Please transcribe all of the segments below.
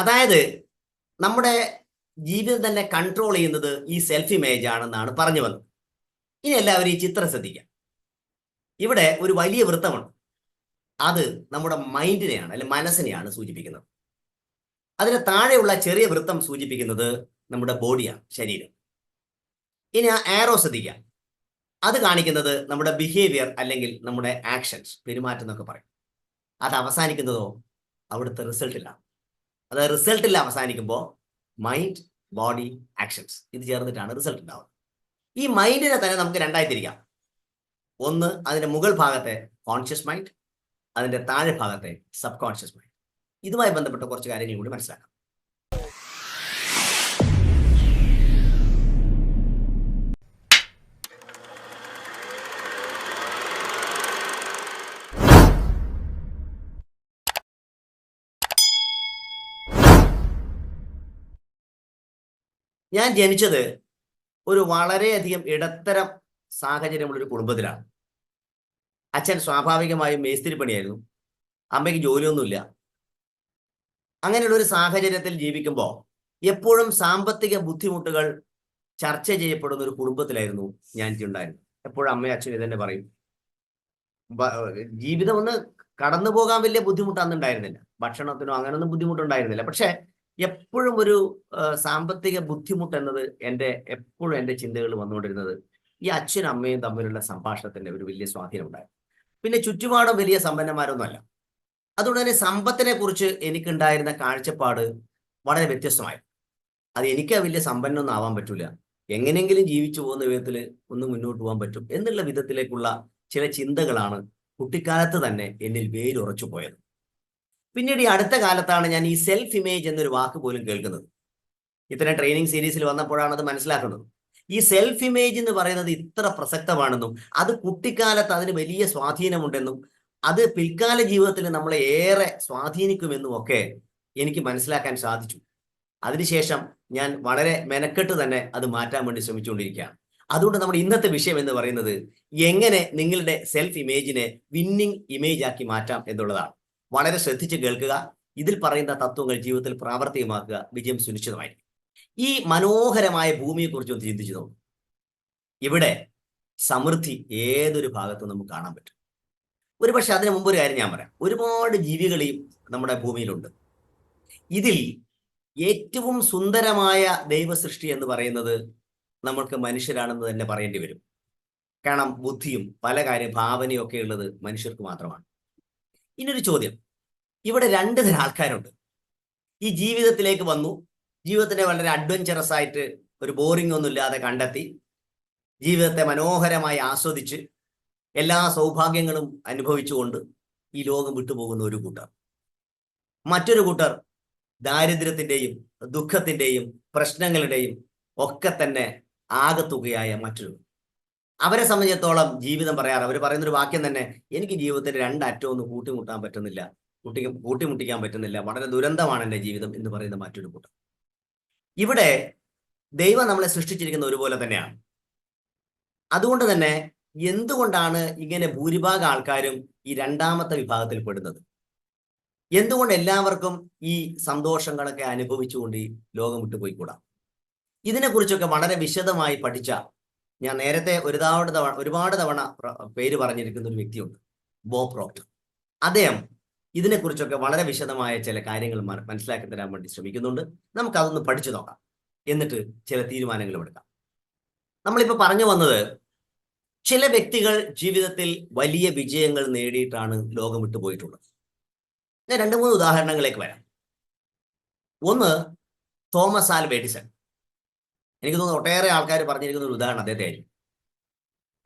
അതായത് നമ്മുടെ ജീവിതം തന്നെ കൺട്രോൾ ചെയ്യുന്നത് ഈ സെൽഫ് ഇമേജ് ആണെന്നാണ് പറഞ്ഞു വന്നത്. ഇനി എല്ലാവരും ഈ ചിത്രം ശ്രദ്ധിക്കാം. ഇവിടെ ഒരു വലിയ വൃത്തമുണ്ട്. അത് നമ്മുടെ മൈൻഡിനെയാണ് അല്ലെ മനസ്സിനെയാണ് സൂചിപ്പിക്കുന്നത്. അതിന് താഴെയുള്ള ചെറിയ വൃത്തം സൂചിപ്പിക്കുന്നത് നമ്മുടെ ബോഡിയാണ് ശരീരം. ഇനി ആ ആരോ ശ്രദ്ധിക്കാം. അത് കാണിക്കുന്നത് നമ്മുടെ ബിഹേവിയർ അല്ലെങ്കിൽ നമ്മുടെ ആക്ഷൻസ് പെരുമാറ്റം എന്നൊക്കെ പറയും. അത് അവസാനിക്കുന്നതോ അവിടുത്തെ റിസൾട്ടിലാണ് അത് റിസൾട്ടിൽ അവസാനിക്കുമ്പോൾ മൈൻഡ് ബോഡി ആക്ഷൻസ് ഇത് ചേർന്നിട്ടാണ് റിസൾട്ട് ഉണ്ടാവുന്നത്. ഈ മൈൻഡിനെ തന്നെ നമുക്ക് രണ്ടായി തിരിക്കാം. ഒന്ന് അതിന്റെ മുകൾ ഭാഗത്തെ കോൺഷ്യസ് മൈൻഡ് അതിന്റെ താഴെ ഭാഗത്തെ സബ് കോൺഷ്യസ് മൈൻഡ് ഇതുമായി ബന്ധപ്പെട്ട കുറച്ച് കാര്യങ്ങൾ കൂടി മനസ്സിലാക്കാം. ഞാൻ ജനിച്ചത് ഒരു വളരെയധികം ഇടത്തരം സാഹചര്യമുള്ളൊരു കുടുംബത്തിലാണ്. അച്ഛൻ സ്വാഭാവികമായും മേസ്തിരി പണിയായിരുന്നു. അമ്മയ്ക്ക് ജോലിയൊന്നുമില്ല. അങ്ങനെയുള്ള ഒരു സാഹചര്യത്തിൽ ജീവിക്കുമ്പോൾ എപ്പോഴും സാമ്പത്തിക ബുദ്ധിമുട്ടുകൾ ചർച്ച ചെയ്യപ്പെടുന്ന ഒരു കുടുംബത്തിലായിരുന്നു ഞാൻ ഉണ്ടായിരുന്നു എപ്പോഴും അമ്മയും അച്ഛനും ഇതന്നെ പറയും. ജീവിതം ഒന്ന് കടന്നു പോകാൻ വലിയ ബുദ്ധിമുട്ടൊന്നും ഉണ്ടായിരുന്നില്ല ഭക്ഷണത്തിനോ അങ്ങനൊന്നും ബുദ്ധിമുട്ടുണ്ടായിരുന്നില്ല. പക്ഷെ എപ്പോഴും ഒരു സാമ്പത്തിക ബുദ്ധിമുട്ട് എന്നത് എന്റെ എപ്പോഴും എന്റെ ചിന്തകൾ വന്നുകൊണ്ടിരുന്നത് ഈ അച്ഛനും അമ്മയും തമ്മിലുള്ള സംഭാഷണത്തിന്റെ ഒരു വലിയ സ്വാധീനം ഉണ്ടായിരുന്നു പിന്നെ ചുറ്റുപാടും വലിയ സമ്പന്നന്മാരൊന്നുമല്ല. അതുകൊണ്ട് തന്നെ സമ്പത്തിനെ കുറിച്ച് എനിക്കുണ്ടായിരുന്ന കാഴ്ചപ്പാട് വളരെ വ്യത്യസ്തമായി. അത് എനിക്ക് വലിയ സമ്പന്നൊന്നും ആവാൻ പറ്റൂല. എങ്ങനെയെങ്കിലും ജീവിച്ചു പോകുന്ന വിധത്തിൽ ഒന്ന് മുന്നോട്ട് പോകാൻ പറ്റും എന്നുള്ള വിധത്തിലേക്കുള്ള ചില ചിന്തകളാണ് കുട്ടിക്കാലത്ത് തന്നെ എന്നിൽ വേരുറച്ചു പോയത്. പിന്നീട് ഈ അടുത്ത കാലത്താണ് ഞാൻ ഈ സെൽഫ് ഇമേജ് എന്നൊരു വാക്ക് പോലും കേൾക്കുന്നത്. ഇത്തരം ട്രെയിനിങ് സീരീസിൽ വന്നപ്പോഴാണ് അത് മനസ്സിലാക്കുന്നത്. ഈ സെൽഫ് ഇമേജ് എന്ന് പറയുന്നത് ഇത്ര പ്രസക്തമാണെന്നും അത് കുട്ടിക്കാലത്ത് അതിന് വലിയ സ്വാധീനമുണ്ടെന്നും അത് പിൽക്കാല ജീവിതത്തിൽ നമ്മളെ ഏറെ സ്വാധീനിക്കുമെന്നും ഒക്കെ എനിക്ക് മനസ്സിലാക്കാൻ സാധിച്ചു. അതിനുശേഷം ഞാൻ വളരെ മെനക്കെട്ട് തന്നെ അത് മാറ്റാൻ വേണ്ടി ശ്രമിച്ചുകൊണ്ടിരിക്കുകയാണ്. അതുകൊണ്ട് നമ്മുടെ ഇന്നത്തെ വിഷയം എന്ന് പറയുന്നത് എങ്ങനെ നിങ്ങളുടെ സെൽഫ് ഇമേജിനെ വിന്നിങ് ഇമേജ് ആക്കി മാറ്റാം എന്നുള്ളതാണ്. വളരെ ശ്രദ്ധിച്ച് കേൾക്കുക. ഇതിൽ പറയുന്ന തത്വങ്ങൾ ജീവിതത്തിൽ പ്രാവർത്തികമാക്കുക. വിജയം സുനിശ്ചിതമായിരിക്കും. ഈ മനോഹരമായ ഭൂമിയെക്കുറിച്ച് ഒന്ന് ചിന്തിച്ചു നോക്കും. ഇവിടെ സമൃദ്ധി ഏതൊരു ഭാഗത്തും നമുക്ക് കാണാൻ പറ്റും. ഒരുപക്ഷെ അതിനു മുമ്പ് ഒരു കാര്യം ഞാൻ പറയാം. ഒരുപാട് ജീവികളീ നമ്മുടെ ഭൂമിയിലുണ്ട്. ഇതിൽ ഏറ്റവും സുന്ദരമായ ദൈവസൃഷ്ടി എന്ന് പറയുന്നത് നമ്മൾക്ക് മനുഷ്യരാണെന്ന് തന്നെ പറയേണ്ടി വരും. കാരണം ബുദ്ധിയും പല കാര്യം ഭാവനയും ഒക്കെ ഉള്ളത് മനുഷ്യർക്ക് മാത്രമാണ്. ഇനിയൊരു ചോദ്യം. ഇവിടെ രണ്ട് തരം ആൾക്കാരുണ്ട്. ഈ ജീവിതത്തിലേക്ക് വന്നു. ജീവിതത്തിനെ വളരെ അഡ്വഞ്ചറസ് ആയിട്ട് ഒരു ബോറിംഗ് ഒന്നും ഇല്ലാതെ കണ്ടെത്തി. ജീവിതത്തെ മനോഹരമായി ആസ്വദിച്ച് എല്ലാ സൗഭാഗ്യങ്ങളും അനുഭവിച്ചുകൊണ്ട് ഈ ലോകം വിട്ടുപോകുന്ന ഒരു കൂട്ടർ. മറ്റൊരു കൂട്ടർ ദാരിദ്ര്യത്തിന്റെയും ദുഃഖത്തിന്റെയും പ്രശ്നങ്ങളുടെയും ഒക്കെ തന്നെ ആകത്തുകയായ മറ്റൊരു അവരെ സംബന്ധിച്ചിടത്തോളം ജീവിതം പറയാറ്. അവർ പറയുന്നൊരു വാക്യം തന്നെ എനിക്ക് ജീവിതത്തിൽ രണ്ടറ്റവും ഒന്ന് കൂട്ടിമുട്ടാൻ പറ്റുന്നില്ല. കൂട്ടി കൂട്ടിമുട്ടിക്കാൻ പറ്റുന്നില്ല. വളരെ ദുരന്തമാണ് എന്റെ ജീവിതം എന്ന് പറയുന്ന മറ്റൊരു കൂട്ടം. ഇവിടെ ദൈവം നമ്മളെ സൃഷ്ടിച്ചിരിക്കുന്ന ഒരുപോലെ തന്നെയാണ്. അതുകൊണ്ട് തന്നെ എന്തുകൊണ്ടാണ് ഇങ്ങനെ ഭൂരിഭാഗം ആൾക്കാരും ഈ രണ്ടാമത്തെ വിഭാഗത്തിൽ പെടുന്നത്? എന്തുകൊണ്ട് എല്ലാവർക്കും ഈ സന്തോഷങ്ങളൊക്കെ അനുഭവിച്ചുകൊണ്ട് ഈ ലോകം വിട്ടു പോയിക്കൂടാ ഇതിനെക്കുറിച്ചൊക്കെ വളരെ വിശദമായി പഠിച്ച ഞാൻ നേരത്തെ ഒരുപാട് തവണ ഒരുപാട് തവണ പേര് പറഞ്ഞിരിക്കുന്ന ഒരു വ്യക്തിയുണ്ട്. ബോ പ്രോക്ടർ അദ്ദേഹം ഇതിനെക്കുറിച്ചൊക്കെ വളരെ വിശദമായ ചില കാര്യങ്ങൾ മനസ്സിലാക്കി തരാൻ വേണ്ടി ശ്രമിക്കുന്നുണ്ട്. നമുക്ക് അതൊന്ന് പഠിച്ചു നോക്കാം. എന്നിട്ട് ചില തീരുമാനങ്ങൾ എടുക്കാം. നമ്മളിപ്പോൾ പറഞ്ഞു വന്നത് ചില വ്യക്തികൾ ജീവിതത്തിൽ വലിയ വിജയങ്ങൾ നേടിയിട്ടാണ് ലോകം വിട്ടു പോയിട്ടുള്ളത്. ഞാൻ രണ്ട് മൂന്ന് ഉദാഹരണങ്ങളിലേക്ക് വരാം. ഒന്ന് തോമസ് ആൽ എഡിസൺ എനിക്ക് തോന്നുന്നു ഒട്ടേറെ ആൾക്കാർ പറഞ്ഞിരിക്കുന്ന ഒരു ഉദാഹരണം അദ്ദേഹത്തെ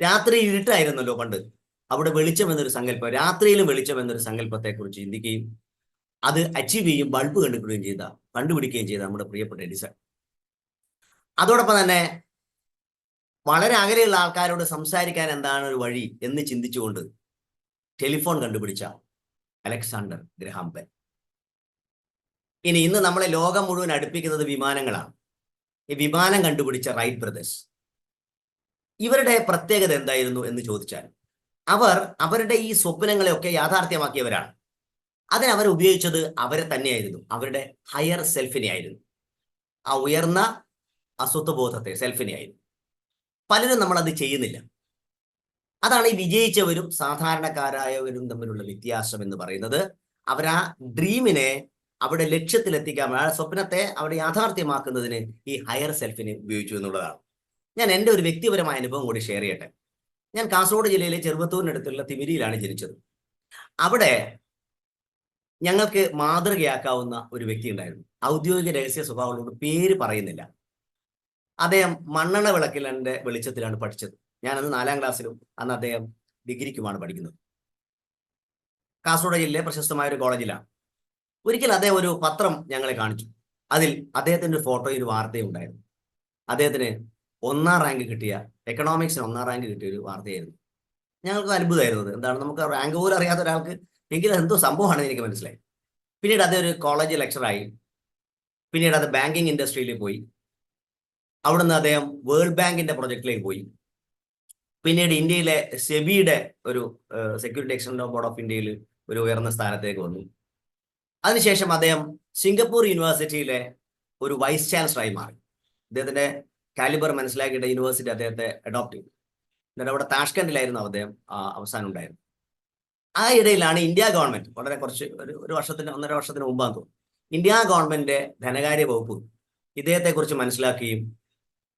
രാത്രി ഇരുട്ടായിരുന്നല്ലോ പണ്ട്. അവിടെ വെളിച്ചം എന്നൊരു സങ്കല്പം രാത്രിയിലും വെളിച്ചം എന്നൊരു സങ്കല്പത്തെ കുറിച്ച് ചിന്തിക്കുകയും അത് അച്ചീവ് ചെയ്യും ബൾബ് കണ്ടുപിടിക്കുകയും ചെയ്ത കണ്ടുപിടിക്കുകയും ചെയ്ത നമ്മുടെ പ്രിയപ്പെട്ട എഡിസൺ. അതോടൊപ്പം തന്നെ വളരെ അകലെയുള്ള ആൾക്കാരോട് സംസാരിക്കാൻ എന്താണ് ഒരു വഴി എന്ന് ചിന്തിച്ചുകൊണ്ട് ടെലിഫോൺ കണ്ടുപിടിച്ച അലക്സാണ്ടർ ഗ്രഹാം ബെൽ ഇനി ഇന്ന് നമ്മളെ ലോകം മുഴുവൻ അടുപ്പിക്കുന്നത് വിമാനങ്ങളാണ്. ഈ വിമാനം കണ്ടുപിടിച്ച റൈറ്റ് ബ്രദേഴ്സ്. ഇവരുടെ പ്രത്യേകത എന്തായിരുന്നു എന്ന് ചോദിച്ചാൽ അവർ അവരുടെ ഈ സ്വപ്നങ്ങളെയൊക്കെ യാഥാർത്ഥ്യമാക്കിയവരാണ്. അതിന് അവർ ഉപയോഗിച്ചത് അവരെ തന്നെയായിരുന്നു. അവരുടെ ഹയർ സെൽഫിനെ ആയിരുന്നു. ആ ഉയർന്ന അസ്വത്വബോധത്തെ സെൽഫിനെ ആയിരുന്നു. പലരും നമ്മൾ അത് ചെയ്യുന്നില്ല. അതാണ് ഈ വിജയിച്ചവരും സാധാരണക്കാരായവരും തമ്മിലുള്ള വ്യത്യാസം എന്ന് പറയുന്നത്. അവർ ആ ഡ്രീമിനെ അവിടെ ലക്ഷ്യത്തിലെത്തിക്കാൻ ആ സ്വപ്നത്തെ അവിടെ യാഥാർത്ഥ്യമാക്കുന്നതിന് ഈ ഹയർ സെൽഫിനെ ഉപയോഗിച്ചു എന്നുള്ളതാണ്. ഞാൻ എന്റെ ഒരു വ്യക്തിപരമായ അനുഭവം കൂടി ഷെയർ ചെയ്യട്ടെ. ഞാൻ കാസർഗോഡ് ജില്ലയിലെ ചെറുപ്പത്തൂരിനടുത്തുള്ള തിമിരിയിലാണ് ജനിച്ചത്. അവിടെ ഞങ്ങൾക്ക് മാതൃകയാക്കാവുന്ന ഒരു വ്യക്തി ഉണ്ടായിരുന്നു. ഔദ്യോഗിക രഹസ്യ സ്വഭാവങ്ങളോട് പേര് പറയുന്നില്ല. അദ്ദേഹം മണ്ണെണ്ണ വിളക്കിൽ എന്റെ വെളിച്ചത്തിലാണ് പഠിച്ചത്. ഞാനന്ന് നാലാം ക്ലാസ്സിലും അന്ന് അദ്ദേഹം ഡിഗ്രിക്കുമാണ് പഠിക്കുന്നത്. കാസർഗോഡ് ജില്ലയിലെ പ്രശസ്തമായ ഒരു കോളേജിലാണ്. ഒരിക്കൽ അദ്ദേഹം ഒരു പത്രം ഞങ്ങളെ കാണിച്ചു. അതിൽ അദ്ദേഹത്തിന്റെ ഒരു ഫോട്ടോയും ഒരു വാർത്തയും ഉണ്ടായിരുന്നു. അദ്ദേഹത്തിന് ഒന്നാം റാങ്ക് കിട്ടിയ എക്കണോമിക്സിന് ഒന്നാം റാങ്ക് കിട്ടിയ ഒരു വാർത്തയായിരുന്നു. ഞങ്ങൾക്ക് അത്ഭുതമായിരുന്നത് അത്. എന്താണ്? നമുക്ക് റാങ്ക് പോലും അറിയാത്ത ഒരാൾക്ക് എങ്കിലും എന്തോ സംഭവമാണെന്ന് എനിക്ക് മനസ്സിലായി. പിന്നീട് അദ്ദേഹം ഒരു കോളേജ് ലെക്ചറായി പിന്നീട് അത് ബാങ്കിങ് ഇൻഡസ്ട്രിയിൽ പോയി. അവിടുന്ന് അദ്ദേഹം വേൾഡ് ബാങ്കിന്റെ പ്രൊജക്റ്റിലേക്ക് പോയി. പിന്നീട് ഇന്ത്യയിലെ സെബിയുടെ ഒരു സെക്യൂരിറ്റി എക്സ്ചേഞ്ച് ബോർഡ് ഓഫ് ഇന്ത്യയിൽ ഒരു ഉയർന്ന സ്ഥാനത്തേക്ക് വന്നു. അതിനുശേഷം അദ്ദേഹം സിംഗപ്പൂർ യൂണിവേഴ്സിറ്റിയിലെ ഒരു വൈസ് ചാൻസലറായി മാറി. അദ്ദേഹത്തിന്റെ കാലിബർ മനസ്സിലാക്കിയിട്ട് യൂണിവേഴ്സിറ്റി അദ്ദേഹത്തെ അഡോപ്റ്റ് ചെയ്തു. എന്നിട്ട് അവിടെ താഷ്കണ്ടിലായിരുന്നു അദ്ദേഹം അവസാനം ഉണ്ടായിരുന്നത്. ആ ഇടയിലാണ് ഇന്ത്യ ഗവൺമെന്റ്. വളരെ കുറച്ച് ഒരു ഒരു വർഷത്തിന് ഒന്നര വർഷത്തിന് മുമ്പാന്ന് തോന്നുന്നു. ഇന്ത്യ ഗവൺമെന്റിന്റെ ധനകാര്യ വകുപ്പ് ഇദ്ദേഹത്തെ കുറിച്ച് മനസ്സിലാക്കുകയും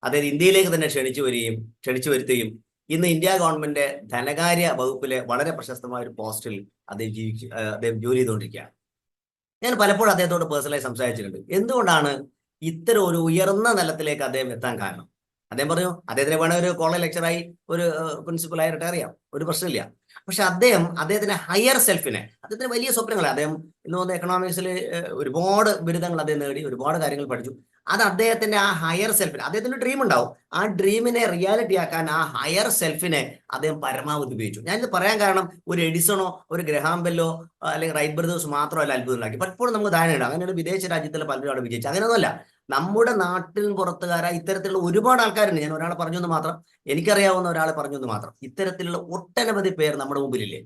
അദ്ദേഹം ഇന്ത്യയിലേക്ക് തന്നെ ക്ഷണിച്ചു വരികയും ക്ഷണിച്ചു വരുത്തുകയും ഇന്ന് ഇന്ത്യ ഗവൺമെന്റ് ധനകാര്യ വകുപ്പിലെ വളരെ പ്രശസ്തമായ ഒരു പോസ്റ്റിൽ അദ്ദേഹം ജീവിച്ചു അദ്ദേഹം ജോലി ചെയ്തുകൊണ്ടിരിക്കുകയാണ്. ഞാൻ പലപ്പോഴും അദ്ദേഹത്തോട് പേഴ്സണലായി സംസാരിച്ചിട്ടുണ്ട്. എന്തുകൊണ്ടാണ് ഇത്തരം ഒരു ഉയർന്ന നിലത്തിലേക്ക് അദ്ദേഹം എത്താൻ കാരണം? അദ്ദേഹം പറഞ്ഞു അദ്ദേഹത്തിന് വേണേ ഒരു കോളേജ് ലെക്ചറായി ഒരു പ്രിൻസിപ്പലായി റിട്ടയർ ചെയ്യാം. ഒരു പ്രശ്നമില്ല. പക്ഷെ അദ്ദേഹം അദ്ദേഹത്തിന്റെ ഹയർ സെൽഫിനെ അദ്ദേഹത്തിന് വലിയ സ്വപ്നങ്ങൾ അദ്ദേഹം ഇന്ന് തോന്നുന്ന എക്കണോമിക്സിൽ ഒരുപാട് ബിരുദങ്ങൾ അദ്ദേഹം നേടി ഒരുപാട് കാര്യങ്ങൾ പഠിച്ചു. അത് അദ്ദേഹത്തിന്റെ ആ ഹയർ സെൽഫിന് അദ്ദേഹത്തിന്റെ ഡ്രീം ഉണ്ടാവും. ആ ഡ്രീമിനെ റിയാലിറ്റി ആക്കാൻ ആ ഹയർ സെൽഫിനെ അദ്ദേഹം പരമാവധി ഉപയോഗിച്ചു. ഞാനിത് പറയാൻ കാരണം ഒരു എഡിസണോ ഒരു ഗ്രഹാം ബെല്ലോ അല്ലെങ്കിൽ റൈറ്റ് ബ്രദേഴ്സ് മാത്രമല്ല അത്ഭുതം ഉണ്ടാക്കി പലപ്പോഴും നമുക്ക് ധാരണയുണ്ട് അങ്ങനെ ഒരു വിദേശ രാജ്യത്തിലെ പലരും അവിടെ വിജയിച്ചു അങ്ങനെയൊന്നുമല്ല. നമ്മുടെ നാട്ടിൽ പുറത്തുകാരായ ഇത്തരത്തിലുള്ള ഒരുപാട് ആൾക്കാരുണ്ട്. ഞാൻ ഒരാളെ പറഞ്ഞു എന്ന് മാത്രം എനിക്കറിയാവുന്ന ഒരാളെ പറഞ്ഞു എന്ന് മാത്രം. ഇത്തരത്തിലുള്ള ഒട്ടനവധി പേർ നമ്മുടെ മുമ്പിലില്ലേ?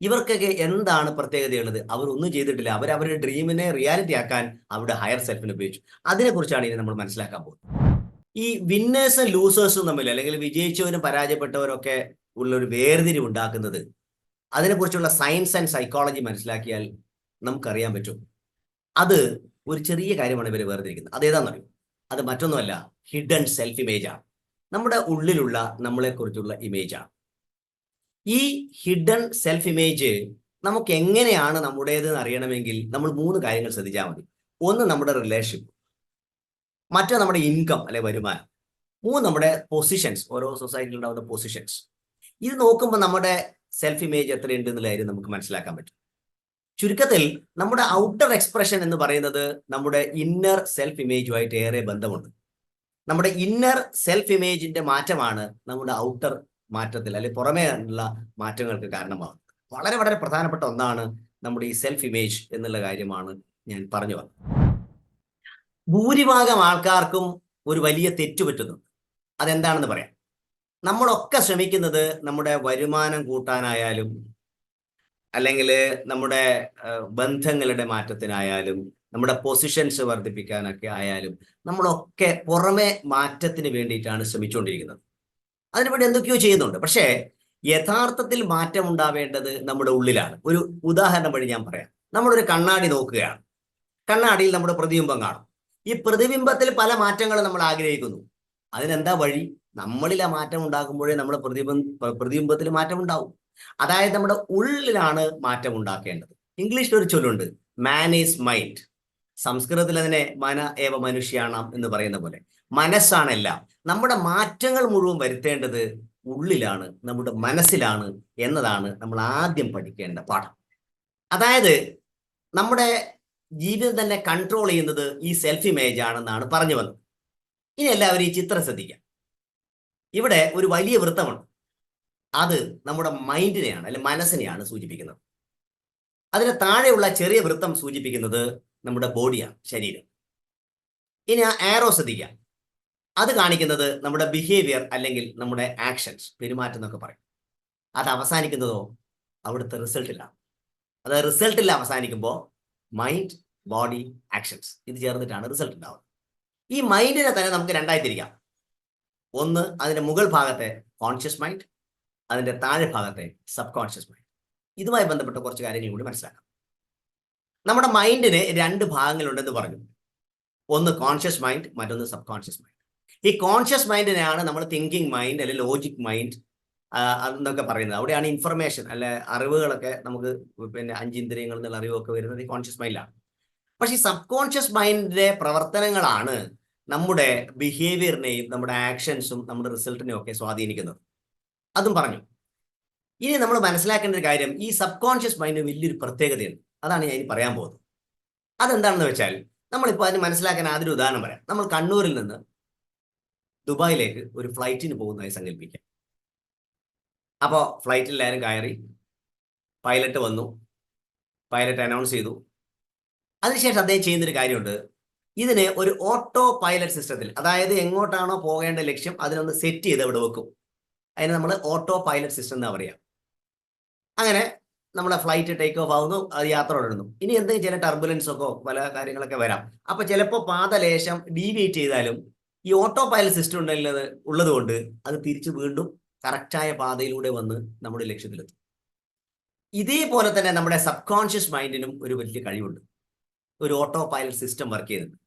ഇവർക്കൊക്കെ എന്താണ് പ്രത്യേകതയുള്ളത്? അവർ ഒന്നും ചെയ്തിട്ടില്ല. അവർ അവരുടെ ഡ്രീമിനെ റിയാലിറ്റി ആക്കാൻ അവരുടെ ഹയർ സെൽഫിനെ ഉപയോഗിച്ചു. അതിനെക്കുറിച്ചാണ് ഇനി നമ്മൾ മനസ്സിലാക്കാൻ പോകുന്നത്. ഈ വിന്നേഴ്സും ലൂസേഴ്സും തമ്മിൽ അല്ലെങ്കിൽ വിജയിച്ചവരും പരാജയപ്പെട്ടവരൊക്കെ ഉള്ള ഒരു വേർതിരി ഉണ്ടാക്കുന്നത് അതിനെക്കുറിച്ചുള്ള സയൻസ് ആൻഡ് സൈക്കോളജി മനസ്സിലാക്കിയാൽ നമുക്കറിയാൻ പറ്റും. അത് ഒരു ചെറിയ കാര്യമാണ് ഇവർ വേർതിരിക്കുന്നത്. അതേതാണെന്നറിയും അത് മറ്റൊന്നുമല്ല ഹിഡൻ സെൽഫ് ഇമേജ് ആണ്. നമ്മുടെ ഉള്ളിലുള്ള നമ്മളെക്കുറിച്ചുള്ള ഇമേജ് ആണ്. ഈ ഹിഡൻ സെൽഫ് ഇമേജ് നമുക്ക് എങ്ങനെയാണ് നമ്മുടേത് എന്ന് അറിയണമെങ്കിൽ നമ്മൾ മൂന്ന് കാര്യങ്ങൾ ശ്രദ്ധിച്ചാൽ മതി. ഒന്ന് നമ്മുടെ റിലേഷൻഷിപ്പ് മറ്റേ നമ്മുടെ ഇൻകം അല്ലെ വരുമാനം. മൂന്ന് നമ്മുടെ പൊസിഷൻസ് ഓരോ സൊസൈറ്റിയിൽ ഉണ്ടാവുന്ന പൊസിഷൻസ് ഇത് നോക്കുമ്പോൾ നമ്മുടെ സെൽഫ് ഇമേജ് എത്രയുണ്ട് എന്നുള്ള കാര്യം നമുക്ക് മനസ്സിലാക്കാൻ പറ്റും. ചുരുക്കത്തിൽ നമ്മുടെ ഔട്ടർ എക്സ്പ്രഷൻ എന്ന് പറയുന്നത് നമ്മുടെ ഇന്നർ സെൽഫ് ഇമേജുമായിട്ട് ഏറെ ബന്ധമുണ്ട്. നമ്മുടെ ഇന്നർ സെൽഫ് ഇമേജിന്റെ മാറ്റമാണ് നമ്മുടെ ഔട്ടർ മാറ്റത്തിൽ അല്ലെങ്കിൽ പുറമേ ഉള്ള മാറ്റങ്ങൾക്ക് കാരണമാകുന്നത് വളരെ വളരെ പ്രധാനപ്പെട്ട ഒന്നാണ് നമ്മുടെ ഈ സെൽഫ് ഇമേജ് എന്നുള്ള കാര്യമാണ് ഞാൻ പറഞ്ഞു വന്നത്. ഭൂരിഭാഗം ആൾക്കാർക്കും ഒരു വലിയ തെറ്റ് പറ്റുന്നുണ്ട് അതെന്താണെന്ന് പറയാം? നമ്മളൊക്കെ ശ്രമിക്കുന്നത് നമ്മുടെ വരുമാനം കൂട്ടാനായാലും അല്ലെങ്കിൽ നമ്മുടെ ബന്ധങ്ങളുടെ മാറ്റത്തിനായാലും നമ്മുടെ പൊസിഷൻസ് വർദ്ധിപ്പിക്കാനൊക്കെ ആയാലും നമ്മളൊക്കെ പുറമെ മാറ്റത്തിന് വേണ്ടിയിട്ടാണ് ശ്രമിച്ചുകൊണ്ടിരിക്കുന്നത്. അതിനുവേണ്ടി എന്തൊക്കെയോ ചെയ്യുന്നുണ്ട്. പക്ഷേ യഥാർത്ഥത്തിൽ മാറ്റം ഉണ്ടാവേണ്ടത് നമ്മുടെ ഉള്ളിലാണ്. ഒരു ഉദാഹരണം വഴി ഞാൻ പറയാം. നമ്മളൊരു കണ്ണാടി നോക്കുകയാണ്. കണ്ണാടിയിൽ നമ്മുടെ പ്രതിബിംബം കാണും. ഈ പ്രതിബിംബത്തിൽ പല മാറ്റങ്ങളും നമ്മൾ ആഗ്രഹിക്കുന്നു. അതിനെന്താ വഴി? നമ്മളിൽ ആ മാറ്റം ഉണ്ടാകുമ്പോഴേ നമ്മുടെ പ്രതിബിംബ പ്രതിബിംബത്തിൽ മാറ്റം ഉണ്ടാവും അതായത് നമ്മുടെ ഉള്ളിലാണ് മാറ്റം ഉണ്ടാക്കേണ്ടത്. ഇംഗ്ലീഷിൽ ഒരു ചൊല്ലുണ്ട് മാൻ ഈസ് മൈൻഡ് സംസ്കൃതത്തിൽ അതിനെ മന ഏവ മനുഷ്യാണാം എന്ന് പറയുന്ന പോലെ. മനസ്സാണെല്ലാം നമ്മുടെ മാറ്റങ്ങൾ മുഴുവൻ വരുത്തേണ്ടത് ഉള്ളിലാണ് നമ്മുടെ മനസ്സിലാണ് എന്നതാണ് നമ്മൾ ആദ്യം പഠിക്കേണ്ട പാഠം. അതായത് നമ്മുടെ ജീവിതം തന്നെ കൺട്രോൾ ചെയ്യുന്നത് ഈ സെൽഫ് ഇമേജ് ആണെന്നാണ് പറഞ്ഞു വന്നത്. ഇനി എല്ലാവരും ഈ ചിത്രം ശ്രദ്ധിക്കാം. ഇവിടെ ഒരു വലിയ വൃത്തമുണ്ട്. അത് നമ്മുടെ മൈൻഡിനെയാണ് അല്ലെ മനസ്സിനെയാണ് സൂചിപ്പിക്കുന്നത്. അതിന് താഴെയുള്ള ചെറിയ വൃത്തം സൂചിപ്പിക്കുന്നത് നമ്മുടെ ബോഡിയാണ് ശരീരം. ഇനി ആ ആരോ ശ്രദ്ധിക്കുക. അത് കാണിക്കുന്നത് നമ്മുടെ ബിഹേവിയർ അല്ലെങ്കിൽ നമ്മുടെ ആക്ഷൻസ് പെരുമാറ്റം എന്നൊക്കെ പറയും. അത് അവസാനിക്കുന്നതോ അവിടുത്തെ റിസൾട്ടില്ല അത് റിസൾട്ടില്ല അവസാനിക്കുമ്പോൾ മൈൻഡ് ബോഡി ആക്ഷൻസ് ഇത് ചേർന്നിട്ടാണ് റിസൾട്ട് ഉണ്ടാവുന്നത്. ഈ മൈൻഡിനെ തന്നെ നമുക്ക് രണ്ടായി തിരിക്കാം. ഒന്ന് അതിന്റെ മുകൾ ഭാഗത്തെ കോൺഷ്യസ് മൈൻഡ് അതിന്റെ താഴെ ഭാഗത്തെ സബ് കോൺഷ്യസ് മൈൻഡ് ഇതുമായി ബന്ധപ്പെട്ട കുറച്ച് കാര്യങ്ങൾ കൂടി മനസ്സിലാക്കാം. നമ്മുടെ മൈൻഡിന് രണ്ട് ഭാഗങ്ങളുണ്ടെന്ന് പറഞ്ഞു. ഒന്ന് കോൺഷ്യസ് മൈൻഡ് മറ്റൊന്ന് സബ് കോൺഷ്യസ് മൈൻഡ് ഈ കോൺഷ്യസ് മൈൻഡിനെയാണ് നമ്മൾ തിങ്കിങ് മൈൻഡ് അല്ലെങ്കിൽ ലോജിക് മൈൻഡ് എന്നൊക്കെ പറയുന്നത്. അവിടെയാണ് ഇൻഫർമേഷൻ അല്ലെ അറിവുകളൊക്കെ നമുക്ക് പിന്നെ അഞ്ചിന്ദ്രിയങ്ങൾ എന്നുള്ള അറിവൊക്കെ വരുന്നത് ഈ കോൺഷ്യസ് മൈൻഡിലാണ് പക്ഷേ ഈ സബ് കോൺഷ്യസ് മൈൻഡിന്റെ പ്രവർത്തനങ്ങളാണ് നമ്മുടെ ബിഹേവിയറിനെയും നമ്മുടെ ആക്ഷൻസും നമ്മുടെ റിസൾട്ടിനെയും ഒക്കെ സ്വാധീനിക്കുന്നത്. അതും പറഞ്ഞു. ഇനി നമ്മൾ മനസ്സിലാക്കേണ്ട ഒരു കാര്യം ഈ സബ് കോൺഷ്യസ് മൈൻഡിന് വലിയൊരു പ്രത്യേകതയുണ്ട്. അതാണ് ഞാൻ പറയാൻ പോകുന്നത്. അതെന്താണെന്ന് വെച്ചാൽ നമ്മളിപ്പോൾ അതിന് മനസ്സിലാക്കാൻ ആദ്യം ഉദാഹരണം പറയാം. നമ്മൾ കണ്ണൂരിൽ നിന്ന് ദുബായിലേക്ക് ഒരു ഫ്ലൈറ്റിന് പോകുന്നതായി സങ്കല്പിക്കാം അപ്പോൾ ഫ്ലൈറ്റിൽ എല്ലാവരും കയറി പൈലറ്റ് വന്നു പൈലറ്റ് അനൗൺസ് ചെയ്തു. അതിനുശേഷം അദ്ദേഹം ചെയ്യുന്നൊരു കാര്യമുണ്ട്. ഇതിന് ഒരു ഓട്ടോ പൈലറ്റ് സിസ്റ്റത്തിൽ അതായത് എങ്ങോട്ടാണോ പോകേണ്ട ലക്ഷ്യം അതിനൊന്ന് സെറ്റ് ചെയ്ത് അവിടെ വെക്കും. അതിന് നമ്മൾ ഓട്ടോ പൈലറ്റ് സിസ്റ്റം എന്നാ പറയാം. അങ്ങനെ നമ്മുടെ ഫ്ലൈറ്റ് ടേക്ക് ഓഫ് ആവുന്നു അത് യാത്ര തുടരുന്നു. ഇനി എന്തെങ്കിലും ചില ടർബുലൻസ് ഒക്കെ പല കാര്യങ്ങളൊക്കെ വരാം. അപ്പൊ ചിലപ്പോൾ പാതലേശം ഡീവിയേറ്റ് ചെയ്താലും ഈ ഓട്ടോ പൈലറ്റ് സിസ്റ്റം ഉണ്ടല്ലത് ഉള്ളതുകൊണ്ട് അത് തിരിച്ച് വീണ്ടും കറക്റ്റായ പാതയിലൂടെ വന്ന് നമ്മുടെ ലക്ഷ്യത്തിലെത്തും. ഇതേപോലെ തന്നെ നമ്മുടെ സബ് കോൺഷ്യസ് മൈൻഡിനും ഒരു വലിയ കഴിവുണ്ട്. ഒരു ഓട്ടോ പൈലറ്റ് സിസ്റ്റം വർക്ക് ചെയ്യുന്നുണ്ട്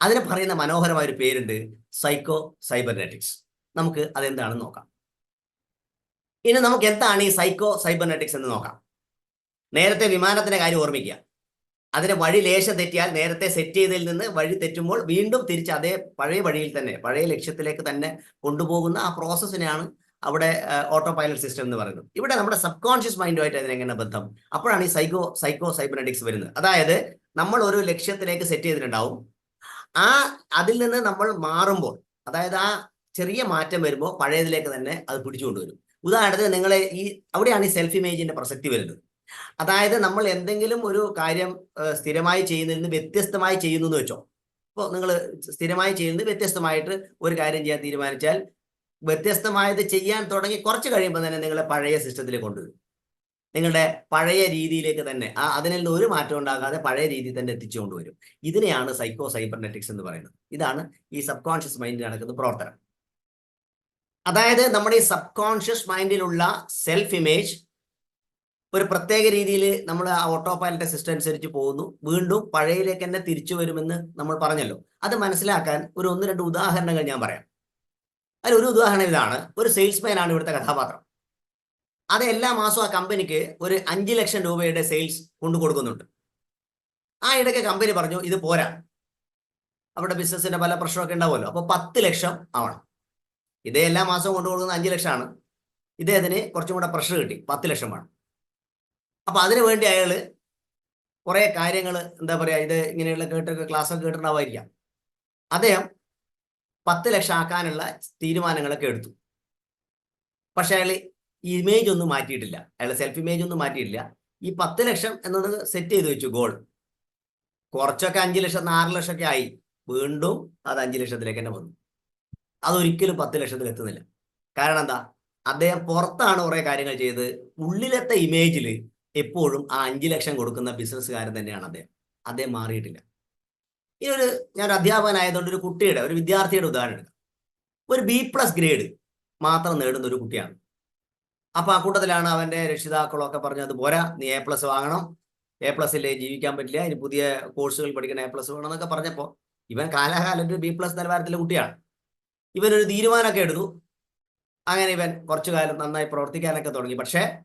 അതിന് പറയുന്ന മനോഹരമായ ഒരു പേരുണ്ട് സൈക്കോ സൈബർനെറ്റിക്സ് നമുക്ക് അതെന്താണെന്ന് നോക്കാം. ഇനി നമുക്ക് എന്താണ് ഈ സൈക്കോ സൈബർനെറ്റിക്സ് എന്ന് നോക്കാം. നേരത്തെ വിമാനത്തിന്റെ കാര്യം ഓർമ്മിക്കുക. അതിന് വഴി ലേശം തെറ്റിയാൽ നേരത്തെ സെറ്റ് ചെയ്തതിൽ നിന്ന് വഴി തെറ്റുമ്പോൾ വീണ്ടും തിരിച്ച് അതേ പഴയ വഴിയിൽ തന്നെ പഴയ ലക്ഷ്യത്തിലേക്ക് തന്നെ കൊണ്ടുപോകുന്ന ആ പ്രോസസ്സിനെയാണ് അവിടെ ഓട്ടോ പൈലറ്റ് സിസ്റ്റം എന്ന് പറയുന്നത്. ഇവിടെ നമ്മുടെ സബ് കോൺഷ്യസ് മൈൻഡുമായിട്ട് അതിനെങ്ങനെ ബന്ധം? അപ്പോഴാണ് ഈ സൈക്കോ സൈക്കോ സൈബർനെറ്റിക്സ് വരുന്നത്. അതായത് നമ്മൾ ഒരു ലക്ഷ്യത്തിലേക്ക് സെറ്റ് ചെയ്തിട്ടുണ്ടാവും. ആ അതിൽ നിന്ന് നമ്മൾ മാറുമ്പോൾ അതായത് ആ ചെറിയ മാറ്റം വരുമ്പോൾ പഴയതിലേക്ക് തന്നെ അത് പിടിച്ചുകൊണ്ടുവരും ഉദാഹരണത്തിന് നിങ്ങളെ ഈ അവിടെയാണ് ഈ സെൽഫ് ഇമേജിന്റെ പ്രസക്തി വരുന്നത്. അതായത് നമ്മൾ എന്തെങ്കിലും ഒരു കാര്യം സ്ഥിരമായി ചെയ്യുന്നതിൽ നിന്ന് വ്യത്യസ്തമായി ചെയ്യുന്നു എന്ന് വെച്ചോ. അപ്പോൾ നിങ്ങൾ സ്ഥിരമായി ചെയ്യുന്നത് വ്യത്യസ്തമായിട്ട് ഒരു കാര്യം ചെയ്യാൻ തീരുമാനിച്ചാൽ വ്യത്യസ്തമായത് ചെയ്യാൻ തുടങ്ങി കുറച്ച് കഴിയുമ്പോൾ തന്നെ നിങ്ങളെ പഴയ സിസ്റ്റത്തിൽ കൊണ്ടുവരും. നിങ്ങളുടെ പഴയ രീതിയിലേക്ക് തന്നെ ആ അതിൽ നിന്ന് ഒരു മാറ്റം ഉണ്ടാകാതെ പഴയ രീതിയിൽ തന്നെ എത്തിച്ചു കൊണ്ടുവരും ഇതിനെയാണ് സൈക്കോ സൈബർനെറ്റിക്സ് എന്ന് പറയുന്നത്. ഇതാണ് ഈ സബ് കോൺഷ്യസ് മൈൻഡിൽ നടക്കുന്ന പ്രവർത്തനം. അതായത് നമ്മുടെ ഈ സബ് കോൺഷ്യസ് മൈൻഡിലുള്ള സെൽഫ് ഇമേജ് ഒരു പ്രത്യേക രീതിയിൽ നമ്മൾ ആ ഓട്ടോ പൈലറ്റ് സിസ്റ്റം അനുസരിച്ച് പോകുന്നു. വീണ്ടും പഴയയിലേക്ക് തന്നെ തിരിച്ചു വരുമെന്ന് നമ്മൾ പറഞ്ഞല്ലോ. അത് മനസ്സിലാക്കാൻ ഒരു ഒന്ന് രണ്ട് ഉദാഹരണങ്ങൾ ഞാൻ പറയാം. അതിൽ ഒരു ഉദാഹരണം ഇതാണ്. ഒരു സെയിൽസ്മാൻ ആണ് ഇവിടുത്തെ കഥാപാത്രം. അത് എല്ലാ മാസവും ആ കമ്പനിക്ക് ഒരു അഞ്ച് ലക്ഷം രൂപയുടെ സെയിൽസ് കൊണ്ടു കൊടുക്കുന്നുണ്ട്. ആ ഇടയ്ക്ക് കമ്പനി പറഞ്ഞു ഇത് പോരാ. അവിടെ ബിസിനസ്സിന്റെ പല പ്രശ്നമൊക്കെ ഉണ്ടാവുമല്ലോ. അപ്പോൾ പത്ത് ലക്ഷം ആവണം. ഇതേ എല്ലാ മാസവും കൊണ്ടു കൊടുക്കുന്ന അഞ്ച് ലക്ഷമാണ്. ഇദ്ദേഹത്തിന് കുറച്ചും കൂടെ പ്രഷർ കിട്ടി. പത്ത് ലക്ഷം വേണം. അപ്പൊ അതിനു വേണ്ടി അയാൾ കുറെ കാര്യങ്ങൾ എന്താ പറയാ ഇത് ഇങ്ങനെയുള്ള കേട്ടൊക്കെ ക്ലാസ്സൊക്കെ കേട്ടിട്ടുണ്ടാവായിരിക്കാം അദ്ദേഹം പത്ത് ലക്ഷം ആക്കാനുള്ള തീരുമാനങ്ങളൊക്കെ എടുത്തു. പക്ഷെ അയാൾ ഇമേജ് ഒന്നും മാറ്റിയിട്ടില്ല. അയാൾ സെൽഫ് ഇമേജ് ഒന്നും മാറ്റിയിട്ടില്ല. ഈ പത്ത് ലക്ഷം എന്നത് സെറ്റ് ചെയ്ത് വെച്ചു ഗോൾ കുറച്ചൊക്കെ അഞ്ച് ലക്ഷം ആറ് ലക്ഷം ഒക്കെ ആയി. വീണ്ടും അത് അഞ്ച് ലക്ഷത്തിലേക്ക് തന്നെ വന്നു. അതൊരിക്കലും പത്ത് ലക്ഷത്തിൽ എത്തുന്നില്ല. കാരണം എന്താ? അദ്ദേഹം പുറത്താണ് കുറെ കാര്യങ്ങൾ ചെയ്ത്. ഉള്ളിലത്തെ ഇമേജിൽ എപ്പോഴും ആ അഞ്ച് ലക്ഷം കൊടുക്കുന്ന ബിസിനസ്സുകാരൻ തന്നെയാണ് അദ്ദേഹം. അദ്ദേഹം മാറിയിട്ടില്ല. ഇനി ഒരു ഞാൻ ഒരു അധ്യാപകനായതുകൊണ്ട് ഒരു കുട്ടിയുടെ ഒരു വിദ്യാർത്ഥിയുടെ ഉദാഹരണം എടുക്കാം. ഒരു ബി പ്ലസ് ഗ്രേഡ് മാത്രം നേടുന്ന ഒരു കുട്ടിയാണ്. അപ്പൊ ആ കൂട്ടത്തിലാണ് അവന്റെ രക്ഷിതാക്കളൊക്കെ പറഞ്ഞത് പോരാ നീ എ പ്ലസ് വാങ്ങണം. എ പ്ലസ് ഇല്ലേ ജീവിക്കാൻ പറ്റില്ല. ഇനി പുതിയ കോഴ്സുകൾ പഠിക്കണം എ പ്ലസ് വേണം എന്നൊക്കെ പറഞ്ഞപ്പോൾ ഇവൻ കാലാകാലം ഒരു ബി പ്ലസ് നിലവാരത്തിലെ കുട്ടിയാണ്. ഇവനൊരു തീരുമാനമൊക്കെ എടുത്തു. അങ്ങനെ ഇവൻ കുറച്ചു കാലം നന്നായി പ്രവർത്തിക്കാനൊക്കെ തുടങ്ങി. പക്ഷേ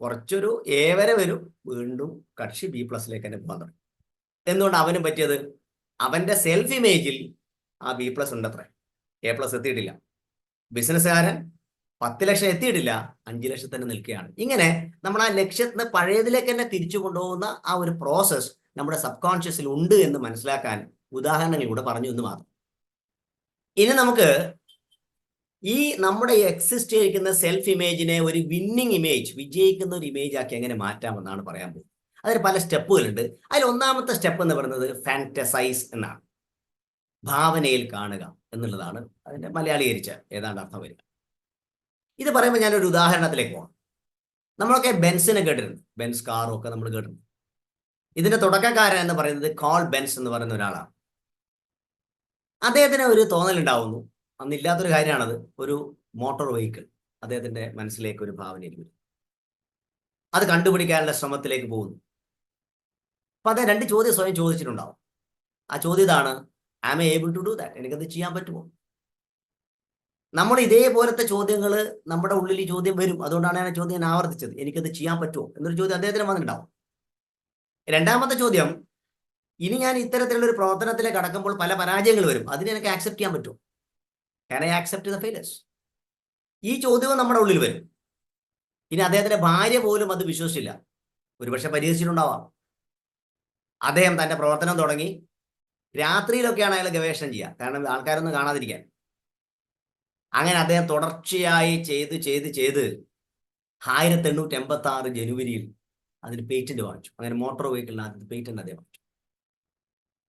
കുറച്ചൊരു ഏവരെ വരെ. വീണ്ടും കക്ഷി ബി പ്ലസിലേക്ക് തന്നെ പോകാൻ തുടങ്ങി. എന്തുകൊണ്ട് അവനും പറ്റിയത്? അവന്റെ സെൽഫ് ഇമേജിൽ ആ ബി പ്ലസ് ഉണ്ടത്രേ. എ പ്ലസ് എത്തിയിട്ടില്ല. ബിസിനസ്സുകാരൻ പത്ത് ലക്ഷം എത്തിയിട്ടില്ല. അഞ്ച് ലക്ഷം തന്നെ നിൽക്കുകയാണ്. ഇങ്ങനെ നമ്മൾ ആ ലക്ഷ്യത്തിന് പഴയതിലേക്ക് തന്നെ തിരിച്ചു കൊണ്ടുപോകുന്ന ആ ഒരു പ്രോസസ് നമ്മുടെ സബ് കോൺഷ്യസിൽ ഉണ്ട് എന്ന് മനസ്സിലാക്കാൻ ഉദാഹരണങ്ങൾ കൂടെ പറഞ്ഞു എന്ന് മാത്രം. ഇനി നമുക്ക് ഈ നമ്മുടെ എക്സിസ്റ്റ് ചെയ്തിരിക്കുന്ന സെൽഫ് ഇമേജിനെ ഒരു വിന്നിങ് ഇമേജ് വിജയിക്കുന്ന ഒരു ഇമേജ് ആക്കി എങ്ങനെ മാറ്റാമെന്നാണ് പറയാൻ പോകുന്നത്. അതിന് പല സ്റ്റെപ്പുകളുണ്ട്. അതിൽ ഒന്നാമത്തെ സ്റ്റെപ്പ് എന്ന് പറയുന്നത് ഫാന്റസൈസ് എന്നാണ്. ഭാവനയിൽ കാണുക എന്നുള്ളതാണ് അതിന്റെ മലയാളീകരിച്ച ഏതാണ്ട് അർത്ഥം വരിക. ഇത് പറയുമ്പോൾ ഞാനൊരു ഉദാഹരണത്തിലേക്ക് പോകാം നമ്മളൊക്കെ ബെൻസിനെ കേട്ടിട്ടുണ്ട്. ബെൻസ് കാറും ഒക്കെ നമ്മൾ കേട്ടിട്ടുണ്ട്. ഇതിന്റെ തുടക്കക്കാരൻ എന്ന് പറയുന്നത് കോൾ ബെൻസ് എന്ന് പറയുന്ന ഒരാളാണ്. അദ്ദേഹത്തിന് ഒരു തോന്നലുണ്ടാവുന്നു. അന്നില്ലാത്തൊരു കാര്യമാണത്. ഒരു മോട്ടോർ വെഹിക്കിൾ. അദ്ദേഹത്തിന്റെ മനസ്സിലേക്ക് ഒരു ഭാവനയിൽ വരും അത് കണ്ടുപിടിക്കാനുള്ള ശ്രമത്തിലേക്ക് പോകുന്നു. അപ്പൊ അദ്ദേഹം രണ്ട് ചോദ്യം സ്വയം ചോദിച്ചിട്ടുണ്ടാവും. ആ ചോദ്യം ഇതാണ് am able to do that എനിക്കത് ചെയ്യാൻ പറ്റുമോ? നമ്മൾ ഇതേപോലത്തെ ചോദ്യങ്ങൾ നമ്മുടെ ഉള്ളിൽ ഈ ചോദ്യം വരും. അതുകൊണ്ടാണ് ഞാൻ ചോദ്യം ഞാൻ ആവർത്തിച്ചത്. എനിക്കത് ചെയ്യാൻ പറ്റുമോ? എന്നൊരു ചോദ്യം അദ്ദേഹത്തിന് വന്നിട്ടുണ്ടാവും. രണ്ടാമത്തെ ചോദ്യം ഇനി ഞാൻ ഇത്തരത്തിലുള്ള ഒരു പ്രവർത്തനത്തിലേക്ക് കടക്കുമ്പോൾ പല പരാജയങ്ങൾ വരും. അതിനെ എനിക്ക് ആക്സെപ്റ്റ് ചെയ്യാൻ പറ്റുമോ? Can I accept the failures ഈ ചോദ്യവും നമ്മുടെ ഉള്ളിൽ വരും. ഇനി അദ്ദേഹത്തിന്റെ ഭാര്യ പോലും അത് വിശ്വസിച്ചില്ല. ഒരുപക്ഷെ പരിഹസിച്ചിട്ടുണ്ടാവാം. അദ്ദേഹം തന്റെ പ്രവർത്തനം തുടങ്ങി. രാത്രിയിലൊക്കെയാണ് അയാൾ ഗവേഷണം ചെയ്യുക. കാരണം ആൾക്കാരൊന്നും കാണാതിരിക്കാൻ. അങ്ങനെ അദ്ദേഹം തുടർച്ചയായി ചെയ്ത് ചെയ്ത് ചെയ്ത് ആയിരത്തി എണ്ണൂറ്റി എൺപത്തി ആറ് ജനുവരിയിൽ അതിന് പേറ്റന്റ് വാങ്ങിച്ചു. അങ്ങനെ മോട്ടോർ വെഹിക്കിളിന് അതിന് പേറ്റന്റ് അദ്ദേഹം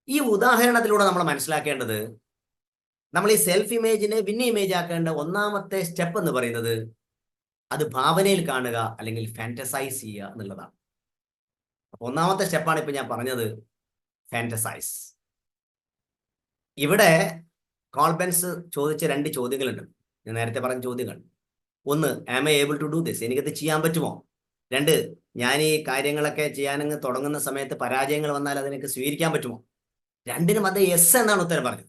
ഈ ഉദാഹരണത്തിലൂടെ നമ്മൾ മനസ്സിലാക്കേണ്ടത് നമ്മൾ ഈ സെൽഫ് ഇമേജിനെ വിന്നി ഇമേജ് ആക്കേണ്ട ഒന്നാമത്തെ സ്റ്റെപ്പ് എന്ന് പറയുന്നത് അത് ഭാവനയിൽ കാണുക അല്ലെങ്കിൽ ഫാന്റസൈസ് ചെയ്യുക എന്നുള്ളതാണ്. അപ്പൊ ഒന്നാമത്തെ സ്റ്റെപ്പാണ് ഇപ്പൊ ഞാൻ പറഞ്ഞത് ഫാന്റസൈസ് ഇവിടെ കോൾബൻസ് ചോദിച്ച രണ്ട് ചോദ്യങ്ങളുണ്ട്. ഞാൻ നേരത്തെ പറഞ്ഞ ചോദ്യങ്ങൾ. ഒന്ന് am I able to do this എനിക്കത് ചെയ്യാൻ പറ്റുമോ? രണ്ട് ഞാൻ ഈ കാര്യങ്ങളൊക്കെ ചെയ്യാനങ്ങ് തുടങ്ങുന്ന സമയത്ത് പരാജയങ്ങൾ വന്നാൽ അതിനൊക്കെ സ്വീകരിക്കാൻ പറ്റുമോ? രണ്ടിനും അത് എസ് എന്നാണ് ഉത്തരം പറഞ്ഞത്.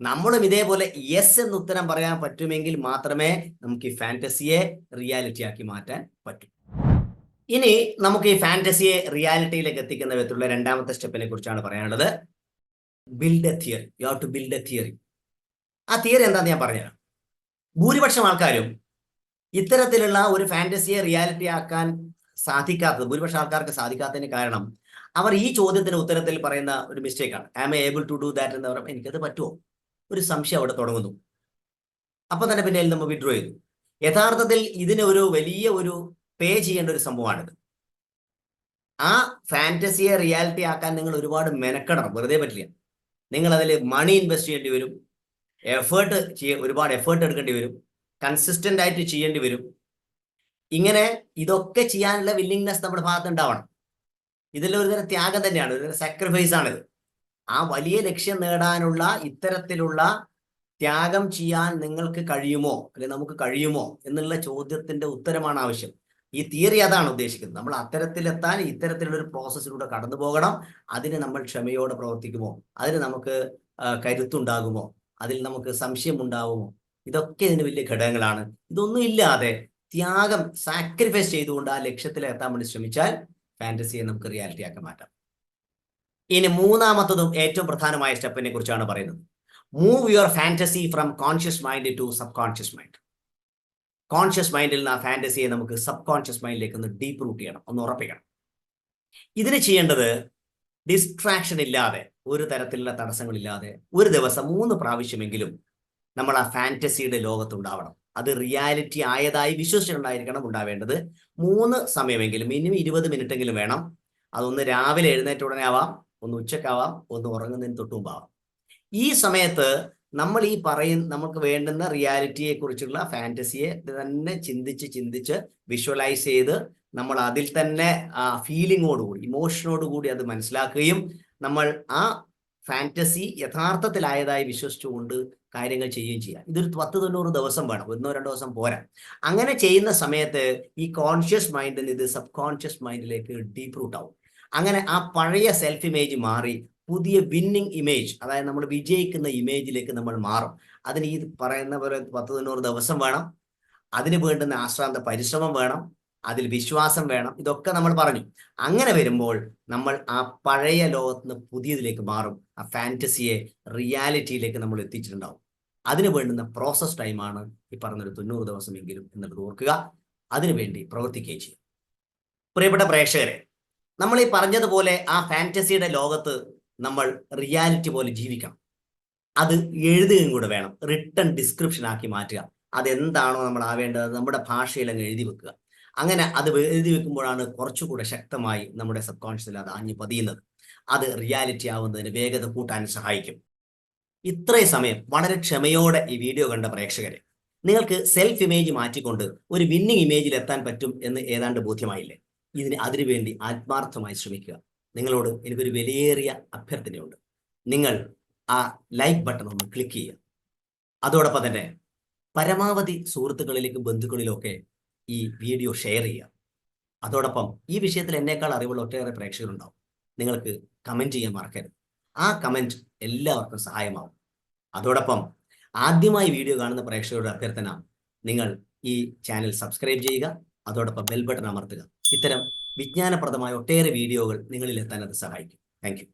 നമ്മളും ഇതേപോലെ യെസ് എന്ന് ഉത്തരം പറയാൻ പറ്റുമെങ്കിൽ മാത്രമേ നമുക്ക് ഈ ഫാന്റസിയെ റിയാലിറ്റി ആക്കി മാറ്റാൻ പറ്റൂ. ഇനി നമുക്ക് ഈ ഫാന്റസിയെ റിയാലിറ്റിയിലേക്ക് എത്തിക്കുന്ന വിധത്തിലുള്ള രണ്ടാമത്തെ സ്റ്റെപ്പിനെ കുറിച്ചാണ് പറയാനുള്ളത്. Build a theory you have to build a theory ആ തിയറി എന്താന്ന് ഞാൻ പറഞ്ഞുതരാം. ഭൂരിപക്ഷം ആൾക്കാരും ഇത്തരത്തിലുള്ള ഒരു ഫാന്റസിയെ റിയാലിറ്റി ആക്കാൻ സാധിക്കാത്തത് ഭൂരിപക്ഷം ആൾക്കാർക്ക് സാധിക്കാത്തതിന് കാരണം അവർ ഈ ചോദ്യത്തിന് ഉത്തരത്തിൽ പറയുന്ന ഒരു മിസ്റ്റേക്കാണ് am able to do that എന്ന് പറയുമ്പോൾ എനിക്കത് പറ്റുമോ ഒരു സംശയം അവിടെ തുടങ്ങുന്നു. അപ്പൊ തന്നെ പിന്നെ നമ്മൾ വിഡ്രോ ചെയ്തു. യഥാർത്ഥത്തിൽ ഇതിന് ഒരു വലിയ ഒരു പേ ചെയ്യേണ്ട ഒരു സംഭവമാണിത്. ആ ഫാന്റസിയെ റിയാലിറ്റി ആക്കാൻ നിങ്ങൾ ഒരുപാട് മെനക്കെടണം. വെറുതെ പറ്റില്ല. നിങ്ങൾ അതിൽ മണി ഇൻവെസ്റ്റ് ചെയ്യേണ്ടി വരും. എഫേർട്ട് ചെയ്യ ഒരുപാട് എഫേർട്ട് എടുക്കേണ്ടി വരും. കൺസിസ്റ്റന്റ് ആയിട്ട് ചെയ്യേണ്ടി വരും. ഇങ്ങനെ ഇതൊക്കെ ചെയ്യാനുള്ള വില്ലിങ്നെസ് നമ്മുടെ ഭാഗത്ത് ഉണ്ടാവണം. ഇതിൽ ഒരു തരം ത്യാഗം തന്നെയാണ് ഒരു സാക്രിഫൈസ് ആണിത്. ആ വലിയ ലക്ഷ്യം നേടാനുള്ള ഇത്തരത്തിലുള്ള ത്യാഗം ചെയ്യാൻ നിങ്ങൾക്ക് കഴിയുമോ? അല്ലെ നമുക്ക് കഴിയുമോ? എന്നുള്ള ചോദ്യത്തിന്റെ ഉത്തരമാണ് ആവശ്യം. ഈ തിയറി അതാണ് ഉദ്ദേശിക്കുന്നത്. നമ്മൾ അത്തരത്തിലെത്താൻ ഇത്തരത്തിലുള്ള ഒരു പ്രോസസ്സിലൂടെ കടന്നു പോകണം. അതിന് നമ്മൾ ക്ഷമയോടെ പ്രവർത്തിക്കുമോ? അതിന് നമുക്ക് കരുത്തുണ്ടാകുമോ? അതിൽ നമുക്ക് സംശയം ഉണ്ടാവുമോ ഇതൊക്കെ ഇതിന് വലിയ ഘടകങ്ങളാണ്. ഇതൊന്നും ഇല്ലാതെ ത്യാഗം സാക്രിഫൈസ് ചെയ്തുകൊണ്ട് ആ ലക്ഷ്യത്തിലെത്താൻ വേണ്ടി ശ്രമിച്ചാൽ ഫാന്റസിയെ നമുക്ക് റിയാലിറ്റി ആക്കാൻ മാറ്റാം. ഇനി മൂന്നാമത്തതും ഏറ്റവും പ്രധാനമായ സ്റ്റെപ്പിനെ കുറിച്ചാണ് പറയുന്നത്. Move your fantasy from conscious mind to subconscious mind conscious മൈൻഡിൽ നിന്ന് ആ ഫാന്റസിയെ നമുക്ക് സബ് കോൺഷ്യസ് മൈൻഡിലേക്ക് ഒന്ന് ഡീപ്പ് റൂട്ട് ചെയ്യണം ഒന്ന് ഉറപ്പിക്കണം. ഇതിന് ചെയ്യേണ്ടത് ഡിസ്ട്രാക്ഷൻ ഇല്ലാതെ ഒരു തരത്തിലുള്ള തടസ്സങ്ങളില്ലാതെ ഒരു ദിവസം മൂന്ന് പ്രാവശ്യമെങ്കിലും നമ്മൾ ആ ഫാന്റസിയുടെ ലോകത്തുണ്ടാവണം അത് റിയാലിറ്റി ആയതായി വിശ്വസിച്ചിട്ടുണ്ടായിരിക്കണം ഉണ്ടാവേണ്ടത്. മൂന്ന് സമയമെങ്കിലും മിനിമം ഇരുപത് മിനിറ്റ് എങ്കിലും വേണം. അതൊന്ന് രാവിലെ എഴുന്നേറ്റ ഉടനെ ആവാം ഒന്ന് ഉച്ചക്കാവാം ഒന്ന് ഉറങ്ങുന്നതിന് തൊട്ടുമുമ്പാവാം ഈ സമയത്ത് നമ്മൾ ഈ പറയുന്ന നമുക്ക് വേണ്ടുന്ന റിയാലിറ്റിയെ കുറിച്ചുള്ള ഫാന്റസിയെ തന്നെ ചിന്തിച്ച് ചിന്തിച്ച് വിഷ്വലൈസ് ചെയ്ത് നമ്മൾ അതിൽ തന്നെ ആ ഫീലിങ്ങോടുകൂടി ഇമോഷനോടുകൂടി അത് മനസ്സിലാക്കുകയും നമ്മൾ ആ ഫാന്റസി യഥാർത്ഥത്തിലായതായി വിശ്വസിച്ചുകൊണ്ട് കാര്യങ്ങൾ ചെയ്യുകയും ചെയ്യാം. ഇതൊരു പത്ത് തൊണ്ണൂറ് ദിവസം വേണം. ഒന്നോ രണ്ടോ ദിവസം പോരാ. അങ്ങനെ ചെയ്യുന്ന സമയത്ത് ഈ കോൺഷ്യസ് മൈൻഡിൽ ഇത് സബ് കോൺഷ്യസ് മൈൻഡിലേക്ക് ഡീപ്പ് റൂട്ട് ആവും. അങ്ങനെ ആ പഴയ സെൽഫ് ഇമേജ് മാറി പുതിയ വിന്നിങ് ഇമേജ് അതായത് നമ്മൾ വിജയിക്കുന്ന ഇമേജിലേക്ക് നമ്മൾ മാറും. അതിന് ഈ പറയുന്ന പോലെ പത്ത് തൊണ്ണൂറ് ദിവസം വേണം. അതിന് വേണ്ടുന്ന ആശ്രാന്ത പരിശ്രമം വേണം. അതിൽ വിശ്വാസം വേണം. ഇതൊക്കെ നമ്മൾ പറഞ്ഞു. അങ്ങനെ വരുമ്പോൾ നമ്മൾ ആ പഴയ ലോകത്ത് നിന്ന് പുതിയതിലേക്ക് മാറും. ആ ഫാന്റസിയെ റിയാലിറ്റിയിലേക്ക് നമ്മൾ എത്തിച്ചിട്ടുണ്ടാവും. അതിന് വേണ്ടുന്ന പ്രോസസ് ടൈമാണ് ഈ പറഞ്ഞൊരു തൊണ്ണൂറ് ദിവസമെങ്കിലും എന്നുള്ളത് ഓർക്കുക. അതിനുവേണ്ടി പ്രവർത്തിക്കുകയും ചെയ്യും. പ്രിയപ്പെട്ട പ്രേക്ഷകരെ നമ്മൾ ഈ പറഞ്ഞതുപോലെ ആ ഫാന്റസിയുടെ ലോകത്ത് നമ്മൾ റിയാലിറ്റി പോലെ ജീവിക്കണം. അത് എഴുതുകയും കൂടെ വേണം. റിട്ടേൺ ഡിസ്ക്രിപ്ഷൻ ആക്കി മാറ്റുക. അതെന്താണോ നമ്മൾ ആവേണ്ടത് നമ്മുടെ ഭാഷയിൽ അങ്ങ് എഴുതി വെക്കുക. അങ്ങനെ അത് എഴുതി വെക്കുമ്പോഴാണ് കുറച്ചുകൂടെ ശക്തമായി നമ്മുടെ സബ് കോൺഷ്യസിൽ അത് ആഞ്ഞു പതിയുന്നത്. അത് റിയാലിറ്റി ആവുന്നതിന് വേഗത കൂട്ടാൻ സഹായിക്കും. ഇത്രയും സമയം വളരെ ക്ഷമയോടെ ഈ വീഡിയോ കണ്ട പ്രേക്ഷകരെ നിങ്ങൾക്ക് സെൽഫ് ഇമേജ് മാറ്റിക്കൊണ്ട് ഒരു വിന്നിങ് ഇമേജിൽ എത്താൻ പറ്റും എന്ന് ഏതാണ്ട് ബോധ്യമായില്ലേ? ഇതിന് അതിനുവേണ്ടി ആത്മാർത്ഥമായി ശ്രമിക്കുക. നിങ്ങളോട് എനിക്കൊരു വിലയേറിയ അഭ്യർത്ഥനയുണ്ട്. നിങ്ങൾ ആ ലൈക്ക് ബട്ടൺ ഒന്ന് ക്ലിക്ക് ചെയ്യുക. അതോടൊപ്പം തന്നെ പരമാവധി സുഹൃത്തുക്കളിലേക്കും ബന്ധുക്കളിലൊക്കെ ഈ വീഡിയോ ഷെയർ ചെയ്യുക. അതോടൊപ്പം ഈ വിഷയത്തിൽ എന്നേക്കാൾ അറിവുള്ള ഒട്ടേറെ പ്രേക്ഷകരുണ്ടാവും. നിങ്ങൾക്ക് കമന്റ് ചെയ്യാൻ മറക്കരുത്. ആ കമന്റ് എല്ലാവർക്കും സഹായമാവും. അതോടൊപ്പം ആദ്യമായി വീഡിയോ കാണുന്ന പ്രേക്ഷകരുടെ അഭ്യർത്ഥന നിങ്ങൾ ഈ ചാനൽ സബ്സ്ക്രൈബ് ചെയ്യുക അതോടൊപ്പം ബെൽ ബട്ടൺ അമർത്തുക. ഇത്തരം വിജ്ഞാനപ്രദമായ ഒട്ടേറെ വീഡിയോകൾ നിങ്ങളിലെത്താൻ അത് സഹായിക്കും. താങ്ക്